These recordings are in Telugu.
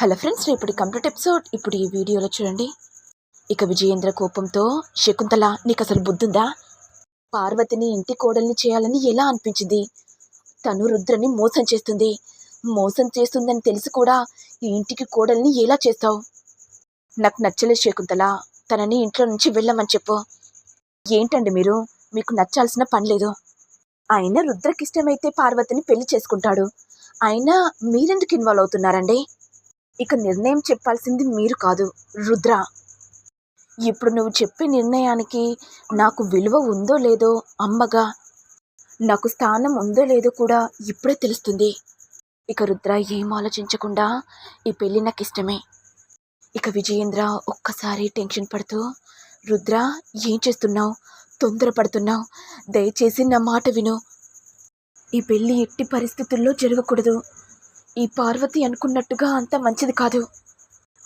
హలో ఫ్రెండ్స్ రేపటి కంప్లీట్ ఎపిసోడ్ ఇప్పుడు ఈ వీడియోలో చూడండి. ఇక విజయేంద్ర కోపంతో శకుంతల నీకు అసలు బుద్ధుందా? పార్వతిని ఇంటి కోడల్ని చేయాలని ఎలా అనిపించింది? తను రుద్రని మోసం చేస్తుంది. మోసం చేస్తుందని తెలిసి కూడా ఈ ఇంటికి కోడల్ని ఎలా చేస్తావు? నాకు నచ్చలేదు శకుంతల. తనని ఇంట్లో నుంచి వెళ్ళమని చెప్పు. ఏంటండి మీరు? మీకు నచ్చాల్సిన పని లేదు. ఆయన రుద్రకిష్టమైతే పార్వతిని పెళ్ళి చేసుకుంటాడు. అయినా మీరెందుకు ఇన్వాల్వ్ అవుతున్నారండి? ఇక నిర్ణయం చెప్పాల్సింది మీరు కాదు రుద్ర. ఇప్పుడు నువ్వు చెప్పే నిర్ణయానికి నాకు విలువ ఉందో లేదో అమ్మగా నాకు స్థానం ఉందో లేదో కూడా ఇప్పుడే తెలుస్తుంది. ఇక రుద్ర ఏం ఆలోచించకుండా ఈ పెళ్ళి నాకు ఇష్టమే. ఇక విజయేంద్ర ఒక్కసారి టెన్షన్ పడుతూ రుద్ర ఏం చేస్తున్నావు? తొందరపడుతున్నావు? దయచేసి నా మాట విను. ఈ పెళ్ళి ఎట్టి పరిస్థితుల్లో జరగకూడదు. ఈ పార్వతి అనుకున్నట్టుగా అంత మంచిది కాదు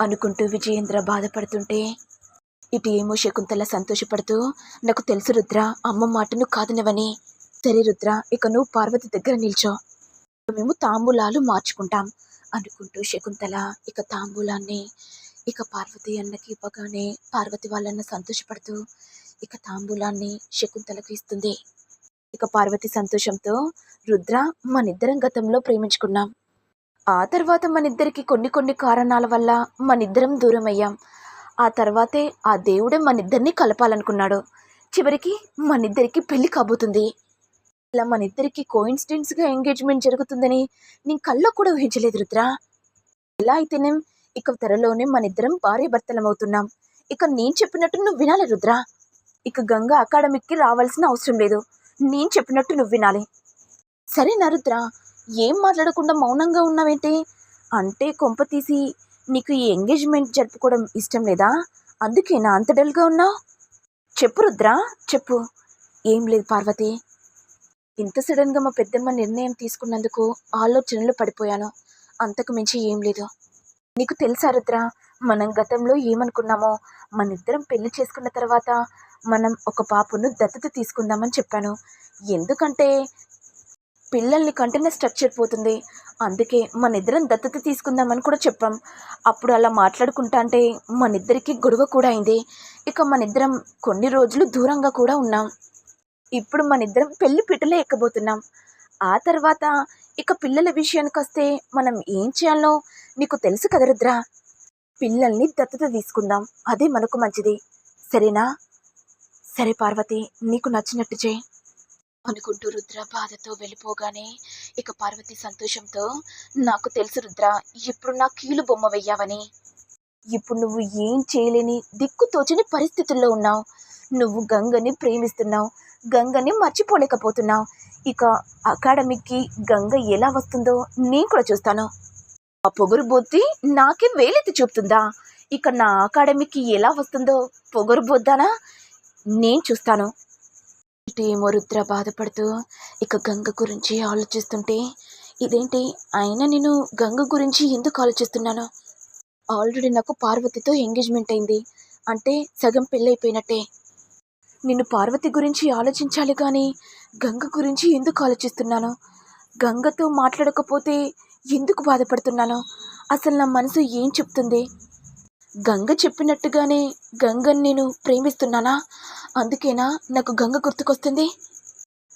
అనుకుంటూ విజయేంద్ర బాధపడుతుంటే ఇటు ఏమో శకుంతల సంతోషపడుతూ నాకు తెలుసు రుద్ర అమ్మ మాటను కాదనవని. సరే రుద్ర ఇక నువ్వు పార్వతి దగ్గర నిల్చో. మేము తాంబూలాలు మార్చుకుంటాం అనుకుంటూ శకుంతల ఇక తాంబూలాన్ని ఇక పార్వతి అన్నకి ఇవ్వగానే పార్వతి వాళ్ళన్న సంతోషపడుతూ ఇక తాంబూలాన్ని శకుంతలకు ఇస్తుంది. ఇక పార్వతి సంతోషంతో రుద్ర మనిద్దరం గతంలో ప్రేమించుకున్నాం. ఆ తర్వాత మనిద్దరికి కొన్ని కొన్ని కారణాల వల్ల మనిద్దరం దూరం అయ్యాం ఆ తర్వాతే ఆ దేవుడే మనిద్దరిని కలపాలనుకున్నాడు. చివరికి మనిద్దరికి పెళ్ళి కాబోతుంది. ఇలా మనిద్దరికి కోయిన్సిడెంట్స్గా ఎంగేజ్మెంట్ జరుగుతుందని నేను కల్లో కూడా ఊహించలేదు రుద్ర. ఎలా అయితేనేం ఇక త్వరలోనే మనిద్దరం భార్య భర్తలమవుతున్నాం ఇక నేను చెప్పినట్టు నువ్వు వినాలి రుద్ర. ఇక గంగా అకాడమిక్కి రావాల్సిన అవసరం లేదు. నేను చెప్పినట్టు నువ్వు వినాలి. సరే నరుద్ర ఏం మాట్లాడకుండా మౌనంగా ఉన్నావేంటి? అంటే కొంప తీసి నీకు ఈ ఎంగేజ్మెంట్ జరుపుకోవడం ఇష్టం లేదా? అందుకే నా అంత డల్గా ఉన్నావు చెప్పు రుద్రా చెప్పు. ఏం లేదు పార్వతి. ఇంత సడన్గా మా పెద్దమ్మ నిర్ణయం తీసుకున్నందుకు ఆలోచనలు పడిపోయాను. అంతకు మించి ఏం లేదు. నీకు తెలుసా రుద్రా మనం గతంలో ఏమనుకున్నామో? మన ఇద్దరం పెళ్ళి చేసుకున్న తర్వాత మనం ఒక పాపను దత్తత తీసుకుందామని చెప్పాను. ఎందుకంటే పిల్లల్ని కంటేనే స్ట్రక్చర్ పోతుంది అందుకే మన ఇద్దరం దత్తత తీసుకుందామని కూడా చెప్పాం. అప్పుడు అలా మాట్లాడుకుంటా అంటే మన ఇద్దరికి గొడవ కూడా అయింది. ఇక మన ఇద్దరం కొన్ని రోజులు దూరంగా కూడా ఉన్నాం. ఇప్పుడు మన ఇద్దరం పెళ్ళి పిట్టలే ఎక్కబోతున్నాం. ఆ తర్వాత ఇక పిల్లల విషయానికి వస్తే మనం ఏం చేయాలో నీకు తెలుసు కదా రుద్ర. పిల్లల్ని దత్తత తీసుకుందాం. అదే మనకు మంచిది. సరేనా? సరే పార్వతి నీకు నచ్చినట్టు చేయి. అనుకుంటూ రుద్ర బాధతో వెళ్ళిపోగానే ఇక పార్వతి సంతోషంతో నాకు తెలుసు రుద్ర ఇప్పుడు నా కీలు బొమ్మ వెయ్యావని. ఇప్పుడు నువ్వు ఏం చేయలేని దిక్కు తోచని పరిస్థితుల్లో ఉన్నావు. నువ్వు గంగని ప్రేమిస్తున్నావు గంగని మర్చిపోలేకపోతున్నావు. ఇక అకాడమీకి గంగ ఎలా వస్తుందో నేను కూడా చూస్తాను. ఆ పొగరు బొత్తి నాకే వేలెత్తి చూపుతుందా? ఇక నా అకాడమీకి ఎలా వస్తుందో పొగరు బొద్దానా? నేను చూస్తాను. ఏమో రుద్ర బాధపడుతూ ఇక గంగ గురించి ఆలోచిస్తుంటే ఇదేంటి? అయినా నేను గంగ గురించి ఎందుకు ఆలోచిస్తున్నాను? ఆల్రెడీ నాకు పార్వతితో ఎంగేజ్మెంట్ అయింది. అంటే సగం పెళ్ళైపోయినట్టే. నిన్ను పార్వతి గురించి ఆలోచించాలి కానీ గంగ గురించి ఎందుకు ఆలోచిస్తున్నాను? గంగతో మాట్లాడకపోతే ఎందుకు బాధపడుతున్నాను? అసలు నా మనసు ఏం చెప్తుంది? గంగ చెప్పినట్టుగానే గంగని నేను ప్రేమిస్తున్నానా? అందుకేనా నాకు గంగ గుర్తుకొస్తుంది?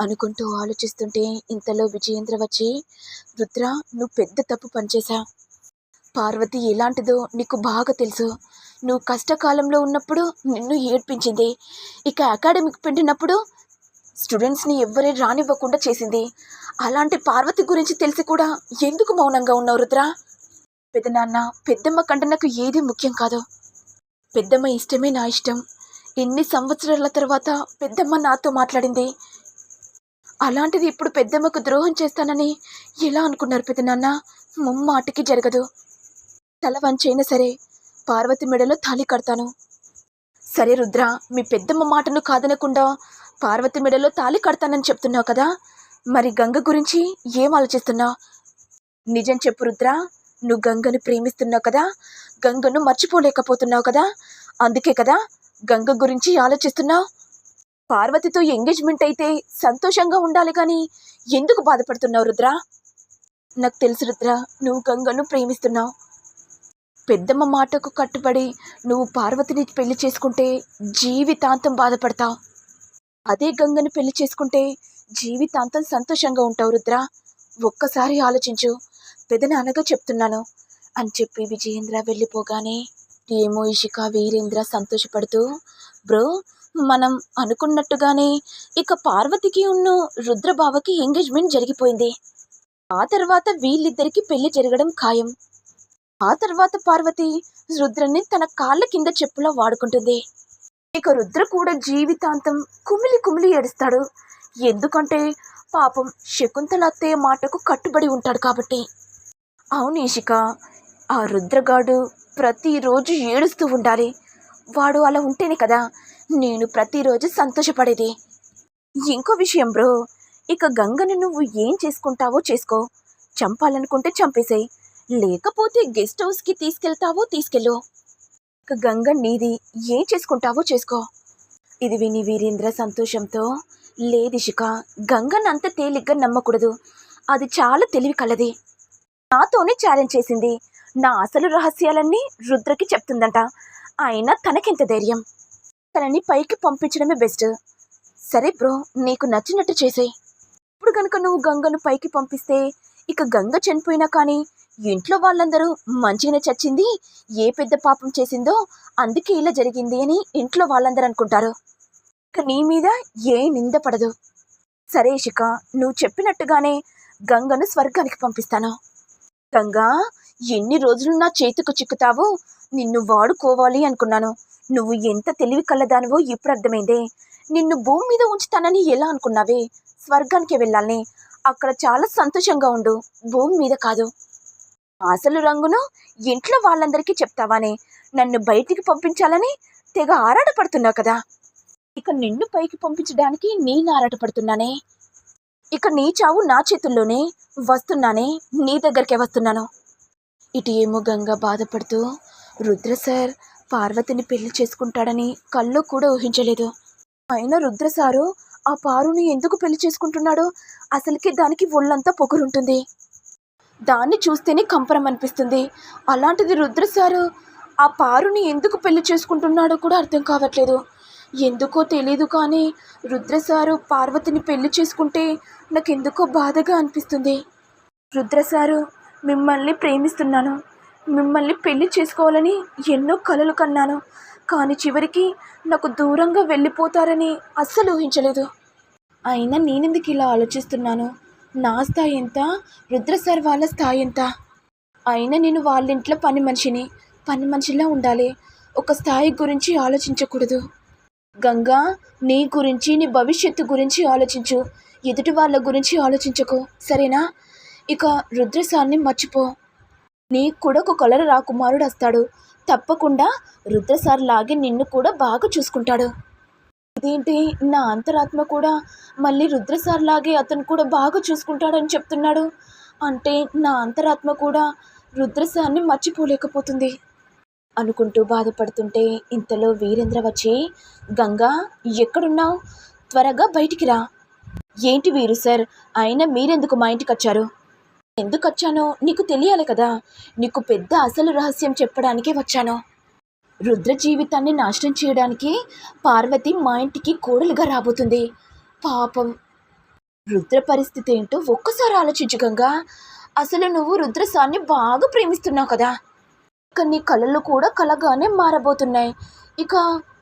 అనుకుంటూ ఆలోచిస్తుంటే ఇంతలో విజయేంద్ర వచ్చి రుద్ర నువ్వు పెద్ద తప్పు పనిచేశా. పార్వతి ఎలాంటిదో నీకు బాగా తెలుసు. నువ్వు కష్టకాలంలో ఉన్నప్పుడు నిన్ను ఏడ్పించింది. ఇక అకాడమిక్ పెట్టినప్పుడు స్టూడెంట్స్ని ఎవ్వరే రానివ్వకుండా చేసింది. అలాంటి పార్వతి గురించి తెలిసి కూడా ఎందుకు మౌనంగా ఉన్నావు రుద్ర? పెద్దనాన్న పెద్దమ్మ కంటే నాకు ఏది ముఖ్యం కాదు. పెద్దమ్మ ఇష్టమే నా ఇష్టం. ఎన్ని సంవత్సరాల తర్వాత పెద్దమ్మ నాతో మాట్లాడింది? అలాంటిది ఇప్పుడు పెద్దమ్మకు ద్రోహం చేస్తానని ఎలా అనుకున్నారు పెద్దనాన్న ముమ్మాటికి జరగదు. తల వంచైనా సరే పార్వతి మెడలో తాళి కడతాను. సరే రుద్ర మీ పెద్దమ్మ మాటను కాదనకుండా పార్వతి మెడలో తాళి కడతానని చెప్తున్నావు కదా? మరి గంగ గురించి ఏం ఆలోచిస్తున్నావు నిజం చెప్పు రుద్ర నువ్వు గంగను ప్రేమిస్తున్నావు కదా? గంగను మర్చిపోలేకపోతున్నావు కదా? అందుకే కదా గంగ గురించి ఆలోచిస్తున్నావు పార్వతితో ఎంగేజ్మెంట్ అయితే సంతోషంగా ఉండాలి కానీ ఎందుకు బాధపడుతున్నావు రుద్ర? నాకు తెలుసు రుద్ర నువ్వు గంగను ప్రేమిస్తున్నావు. పెద్దమ్మ మాటకు కట్టుబడి నువ్వు పార్వతిని పెళ్ళి చేసుకుంటే జీవితాంతం బాధపడతావు. అదే గంగను పెళ్ళి చేసుకుంటే జీవితాంతం సంతోషంగా ఉంటావు రుద్ర. ఒక్కసారి ఆలోచించు. పెదనాన్నగా చెప్తున్నాను. అని చెప్పి విజయేంద్ర వెళ్ళిపోగానే ఏమో ఇషిక వీరేంద్ర సంతోషపడుతూ బ్రో మనం అనుకున్నట్టుగానే ఇక పార్వతికి ఉన్న రుద్రబావకి ఎంగేజ్మెంట్ జరిగిపోయింది. ఆ తర్వాత వీళ్ళిద్దరికి పెళ్ళి జరగడం ఖాయం. ఆ తర్వాత పార్వతి రుద్రని తన కాళ్ళ కింద చెప్పులా వాడుకుంటుంది. ఇక రుద్ర కూడా జీవితాంతం కుమిలి కుమిలి ఏడుస్తాడు. ఎందుకంటే పాపం శకుంతల అత్తయ్య మాటకు కట్టుబడి ఉంటాడు కాబట్టి. అవును ఇషిక ఆ రుద్రగాడు ప్రతిరోజు ఏడుస్తూ ఉండాలి. వాడు అలా ఉంటేనే కదా నేను ప్రతిరోజు సంతోషపడేది. ఇంకో విషయం బ్రో ఇక గంగను నువ్వు ఏం చేసుకుంటావో చేసుకో. చంపాలనుకుంటే చంపేసేయ్. లేకపోతే గెస్ట్ హౌస్కి తీసుకెళ్తావో తీసుకెళ్ళు. ఇక గంగ నీది ఏం చేసుకుంటావో చేసుకో. ఇది విని వీరేంద్ర సంతోషంతో లేదిషిక గంగను అంత తేలిగ్గా నమ్మకూడదు. అది చాలా తెలివి కలది. నాతోనే ఛాలెంజ్ చేసింది. నా అసలు రహస్యాలన్నీ రుద్రకి చెప్తుందంట. అయినా తనకెంత ధైర్యం? తనని పైకి పంపించడమే బెస్ట్. సరే బ్రో నీకు నచ్చినట్టు చేసేయ్. ఇప్పుడు కనుక నువ్వు గంగను పైకి పంపిస్తే ఇక గంగ చనిపోయినా కానీ ఇంట్లో వాళ్ళందరూ మంచిగానే చచ్చింది ఏ పెద్ద పాపం చేసిందో అందుకే ఇలా జరిగింది అని ఇంట్లో వాళ్ళందరూ అనుకుంటారు. ఇక నీ మీద ఏ నింద పడదు. సరే శిఖ నువ్వు చెప్పినట్టుగానే గంగను స్వర్గానికి పంపిస్తాను. గంగా ఎన్ని రోజులు నా చేతికి చిక్కుతావో? నిన్ను వాడుకోవాలి అనుకున్నాను. నువ్వు ఎంత తెలివి కలదానివో ఇప్పుడు అర్థమైందే. నిన్ను భూమి మీద ఉంచుతానని ఎలా అనుకున్నావే? స్వర్గానికి వెళ్ళాలని. అక్కడ చాలా సంతోషంగా ఉండు. భూమి మీద కాదు. అసలు రంగును ఇంట్లో వాళ్ళందరికీ చెప్తావానే. నన్ను బయటికి పంపించాలని తెగ ఆరాటపడుతున్నావు కదా. ఇక నిన్ను పైకి పంపించడానికి నేను ఆరాటపడుతున్నానే. ఇక నీ చావు నా చేతుల్లోనే వస్తున్నానే. నీ దగ్గరికే వస్తున్నాను. ఇటు ఏమో గంగ బాధపడుతూ రుద్ర సార్ పార్వతిని పెళ్ళి చేసుకుంటాడని కల్లో కూడా ఊహించలేదు. అయినా రుద్ర సారు ఆ పారుని ఎందుకు పెళ్ళి చేసుకుంటున్నాడో అసలుకి దానికి ఒళ్ళంతా పొగరుంటుంది. దాన్ని చూస్తేనే కంపరం అనిపిస్తుంది. అలాంటిది రుద్ర సారు ఆ పారుని ఎందుకు పెళ్ళి చేసుకుంటున్నాడో కూడా అర్థం కావట్లేదు. ఎందుకో తెలీదు కానీ రుద్ర సారు పార్వతిని పెళ్ళి చేసుకుంటే నాకు ఎందుకో బాధగా అనిపిస్తుంది. రుద్ర సారు మిమ్మల్ని ప్రేమిస్తున్నాను. మిమ్మల్ని పెళ్ళి చేసుకోవాలని ఎన్నో కలలు కన్నాను. కానీ చివరికి నాకు దూరంగా వెళ్ళిపోతారని అస్సలు ఊహించలేదు. అయినా నేనెందుకు ఇలా ఆలోచిస్తున్నాను? నా స్థాయి ఎంత? రుద్రసర్ వాళ్ళ స్థాయి ఎంత? అయినా నేను వాళ్ళ ఇంట్లో పని మనిషిని పని మనిషిలా ఉండాలి. ఒక స్థాయి గురించి ఆలోచించకూడదు. గంగా నీ గురించి నీ భవిష్యత్తు గురించి ఆలోచించు. ఎదుటి వాళ్ళ గురించి ఆలోచించకు. సరేనా? ఇక రుద్రసాన్ని మర్చిపో. నీకు కూడా ఒక కలర రాకుమారుడు వస్తాడు తప్పకుండా రుద్రసార్ లాగే నిన్ను కూడా బాగా చూసుకుంటాడు. ఇదేంటి? నా అంతరాత్మ కూడా మళ్ళీ రుద్రసార్ లాగే అతను కూడా బాగా చూసుకుంటాడని చెప్తున్నాడు. అంటే నా అంతరాత్మ కూడా రుద్రసాన్ని మర్చిపోలేకపోతుంది. అనుకుంటూ బాధపడుతుంటే ఇంతలో వీరేంద్ర వచ్చి గంగా ఎక్కడున్నావు? త్వరగా బయటికి రా. ఏంటి వీరు సార్? అయినా మీరెందుకు మా ఇంటికి వచ్చారు ఎందుకు వచ్చానో నీకు తెలియాలి కదా. నీకు పెద్ద అసలు రహస్యం చెప్పడానికే వచ్చాను. రుద్ర జీవితాన్ని నాశనం చేయడానికి పార్వతి మా ఇంటికి కోడలుగా రాబోతుంది. పాపం. రుద్ర పరిస్థితి ఏంటో ఒక్కసారి ఆలోచించగంగా అసలు నువ్వు రుద్రసాన్ని బాగా ప్రేమిస్తున్నావు కదా. ఇక నీ కళలు కూడా కలగానే మారబోతున్నాయి. ఇక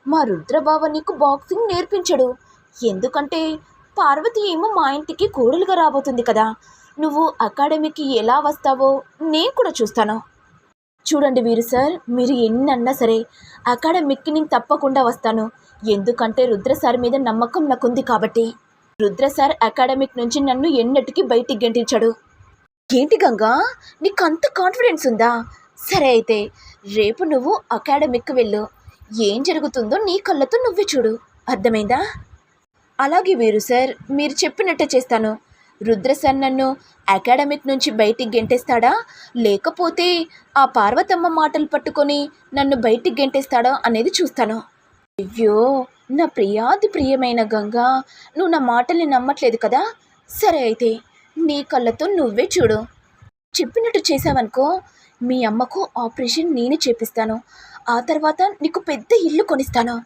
మా రుద్రబావ నీకు బాక్సింగ్ నేర్పించడు. ఎందుకంటే పార్వతి ఏమో మా ఇంటికి కోడలుగా రాబోతుంది కదా. నువ్వు అకాడమీకి ఎలా వస్తావో నేను కూడా చూస్తాను. చూడండి వీరు సార్ మీరు ఎన్ని అన్నా సరే అకాడమిక్కి నేను తప్పకుండా వస్తాను. ఎందుకంటే రుద్ర సార్ మీద నమ్మకం నాకుంది కాబట్టి. రుద్ర సార్ అకాడమిక్ నుంచి నన్ను ఎన్నటికీ బయటికి గెంటించాడు. ఏంటి గంగా? నీకు అంత కాన్ఫిడెన్స్ ఉందా? సరే అయితే రేపు నువ్వు అకాడమిక్కి వెళ్ళు. ఏం జరుగుతుందో నీ కళ్ళతో నువ్వే చూడు. అర్థమైందా? అలాగే వీరు సార్ మీరు చెప్పినట్టే చేస్తాను. రుద్రసన్ నన్ను అకాడమిక్ నుంచి బయటికి గెంటేస్తాడా? లేకపోతే ఆ పార్వతమ్మ మాటలు పట్టుకొని నన్ను బయటికి గెంటేస్తాడా అనేది చూస్తాను. అయ్యో నా ప్రియాది ప్రియమైన గంగా నువ్వు నా మాటల్ని నమ్మట్లేదు కదా? సరే అయితే నీ కళ్ళతో నువ్వే చూడు. చెప్పినట్టు చేసావనుకో మీ అమ్మకు ఆపరేషన్ నేనే చేపిస్తాను. ఆ తర్వాత నీకు పెద్ద ఇల్లు కొనిస్తాను.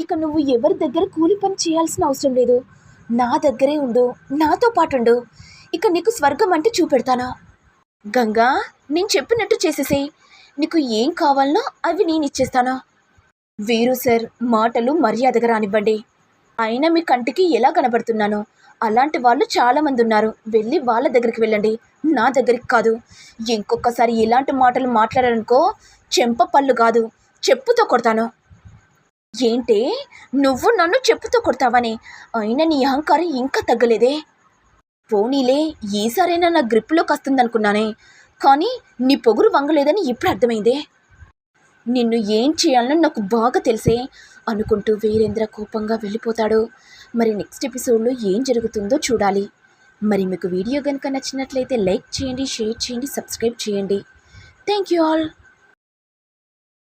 ఇక నువ్వు ఎవరి దగ్గర కూలి పని చేయాల్సిన అవసరం లేదు. నా దగ్గరే ఉండు నాతో పాటుండు ఇక నీకు స్వర్గం అంటే చూపెడతానా? గంగా నేను చెప్పినట్టు చేసేసేయ్. నీకు ఏం కావాలనో అవి నేను ఇచ్చేస్తాను? వీరు సార్ మాటలు మర్యాదగా రానివ్వండి. అయినా మీ కంటికి ఎలా కనబడుతున్నాను అలాంటి వాళ్ళు చాలామంది ఉన్నారు. వెళ్ళి వాళ్ళ దగ్గరికి వెళ్ళండి. నా దగ్గరికి కాదు. ఇంకొకసారి ఇలాంటి మాటలు మాట్లాడారనుకో చెంప పళ్ళు కాదు. చెప్పుతో కొడతాను. ఏంటే? నువ్వు నన్ను చెప్పుతో కొడతావని. అయినా నీ అహంకారం ఇంకా తగ్గలేదే. పోనీలే ఈసారైనా నా గ్రిప్లోకి వస్తుందనుకున్నానే కానీ నీ పొగురు వంగలేదని ఇప్పుడు అర్థమైందే. నిన్ను ఏం చేయాలని నాకు బాగా తెలిసే అనుకుంటూ వీరేంద్ర కోపంగా వెళ్ళిపోతాడు. మరి నెక్స్ట్ ఎపిసోడ్లో ఏం జరుగుతుందో చూడాలి. మరి మీకు వీడియో కనుక నచ్చినట్లయితే లైక్ చేయండి షేర్ చేయండి సబ్స్క్రైబ్ చేయండి. Thank you all.